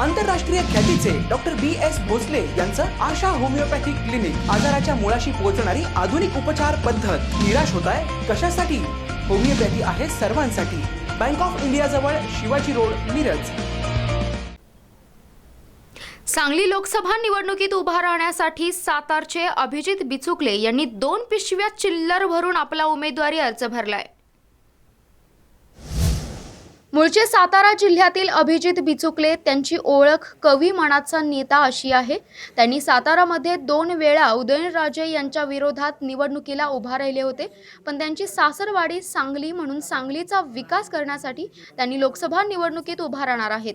आंतरराष्ट्रीय ख्यातीचे doctor B S Bhosale यांचं आशा होमिओपॅथिक क्लिनिक आजाराच्या मुळाशी पोहोचणारी आधुनिक उपचार पद्धत. निराश होत आहे कशासाठी? होमिओपॅथी आहे सर्वांसाठी. बँक ऑफ इंडिया जवळ शिवाजी रोड मिरज. सांगली लोकसभा निवडणुकीत उभा राहण्यासाठी सातारचे अभिजित बिचुकले यांनी दोन पिशव्या चिल्लर भरून आपला उमेदवारी अर्ज भरलाय. मूळचे सातारा जिल्ह्यातील अभिजित बिचुकले त्यांची ओळख कवी मनाचा नेता अशी आहे. त्यांनी सातारामध्ये दोन वेळा उदयनराजे यांच्या विरोधात निवडणुकीला उभा राहिले होते. पण त्यांची सासरवाडी सांगली म्हणून सांगलीचा विकास करण्यासाठी त्यांनी लोकसभा निवडणुकीत उभा राहणार आहेत.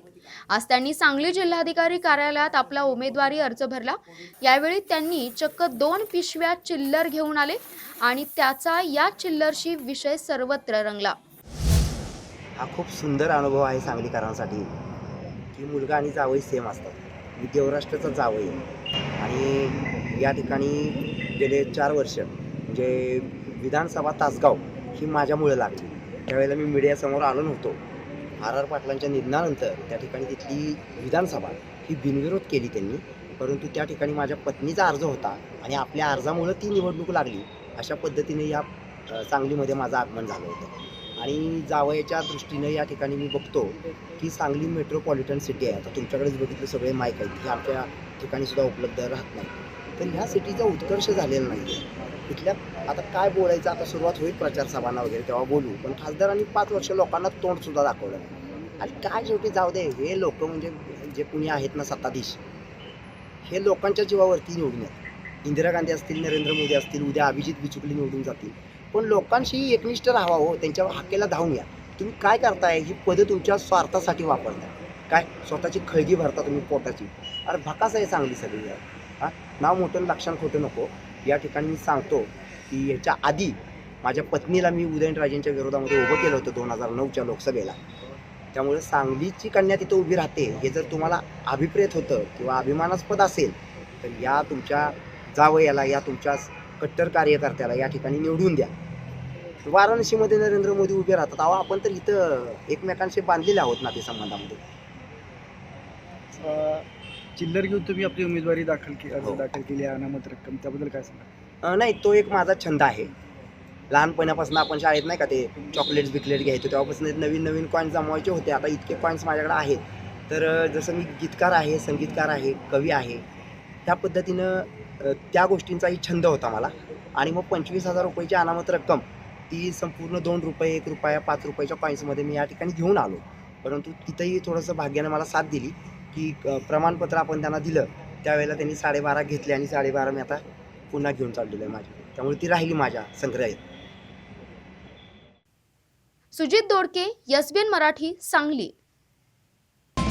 आज त्यांनी सांगली जिल्हाधिकारी कार्यालयात आपला उमेदवारी अर्ज भरला. यावेळी त्यांनी चक्क दोन पिशव्या चिल्लर घेऊन आले आणि त्याचा या चिल्लरशी विषय सर्वत्र रंगला. हा खूप सुंदर अनुभव आहे सांगलीकरांसाठी. की मुलगा आणि जावई सेम असतात. मी देवराष्ट्राचा जावई आणि या ठिकाणी गेले चार वर्ष म्हणजे विधानसभा तासगाव ही माझ्यामुळे लागली. त्यावेळेला मी मीडियासमोर आलो नव्हतो. आर आर पाटलांच्या निधनानंतर त्या ठिकाणी तिथली विधानसभा ही बिनविरोध केली त्यांनी. परंतु त्या ठिकाणी माझ्या पत्नीचा अर्ज होता आणि आपल्या अर्जामुळं ती निवडणूक लागली. अशा पद्धतीने या सांगलीमध्ये माझं आगमन झालं होतं. आणि जावयाच्या दृष्टीनं या ठिकाणी मी बघतो की सांगली मेट्रोपॉलिटन सिटी आहे. आता तुमच्याकडेच बघितलं सगळे माईक आहेत. हे आमच्या ठिकाणी सुद्धा उपलब्ध राहत नाही. तर ह्या सिटीचा उत्कर्ष झालेला नाही आहे इथल्या आता काय बोलायचं? आता सुरुवात होईल प्रचार सभांना वगैरे तेव्हा बोलू. पण खासदारांनी पाच वर्ष लोकांना तोंडसुद्धा दाखवलं आणि काय शेवटी जाऊ दे हे लोक म्हणजे जे कुणी आहेत ना सत्ताधीश हे लोकांच्या जीवावरती निवडून येतात. इंदिरा गांधी असतील नरेंद्र मोदी असतील उद्या अभिजित बिचुकली निवडून जातील. पण लोकांशी एकनिष्ठ राहावा हो त्यांच्या हाकेला धावून या. तुम्ही काय करताय? ही पदं तुमच्या स्वार्थासाठी वापरताय. काय? स्वतःची खळगी भरता तुम्ही पोटाची. अरे भकास आहे चांगली सगळी. यार हां? नाव मोठं लक्षण खोटं नको. या ठिकाणी मी सांगतो की याच्या आधी माझ्या पत्नीला मी उदयनराजेंच्या विरोधामध्ये उभं केलं होतं दोन हजार नऊच्या लोकसभेला. त्यामुळे सांगलीची कन्या तिथं उभी राहते. हे जर तुम्हाला अभिप्रेत होतं किंवा अभिमानास्पद असेल तर या तुमच्या जावयाला या तुमच्या कट्टर कार्यकर्त्याला या ठिकाणी निवडून द्या. वाराणसीमध्ये नरेंद्र मोदी उभे राहतात. अहो आपण तर इथं एकमेकांशी बांधलेले आहोत नातेसंबंधामध्ये अ, चिल्लर घेऊन तुम्ही आपली उमेदवारी दाखल के अर्ज हो. दाखल केली आहे अनामत रक्कम त्याबद्दल काय सांगा नाही तो एक माझा छंद आहे. लहानपणापासून आपण शाळेत नाही का ते चॉकलेट्स बिकलेट घ्यायचो तेव्हापासून नवीन नवीन कॉईन जमवायचे होते. आता इतके कॉईन्स माझ्याकडे आहेत. तर जसं मी गीतकार आहे संगीतकार आहे कवी आहे त्या पद्धतीनं त्या गोष्टींचाही छंद होता मला. आणि मग पंचवीस हजार रुपयाची अनामत रक्कम ती संपूर्ण दोन रुपये एक रुपया पाच रुपयाच्या कॉईन्समध्ये मी या ठिकाणी घेऊन आलो. परंतु तिथंही थोडंसं भाग्यानं मला साथ दिली की प्रमाणपत्र आपण त्यांना दिलं त्यावेळेला त्यांनी साडेबारा घेतले आणि साडेबारा मी आता पुन्हा घेऊन चाललेलो आहे माझी त्यामुळे ती राहिली माझ्या संग्रहात Sujit Dodke SBN Marathi Sangli.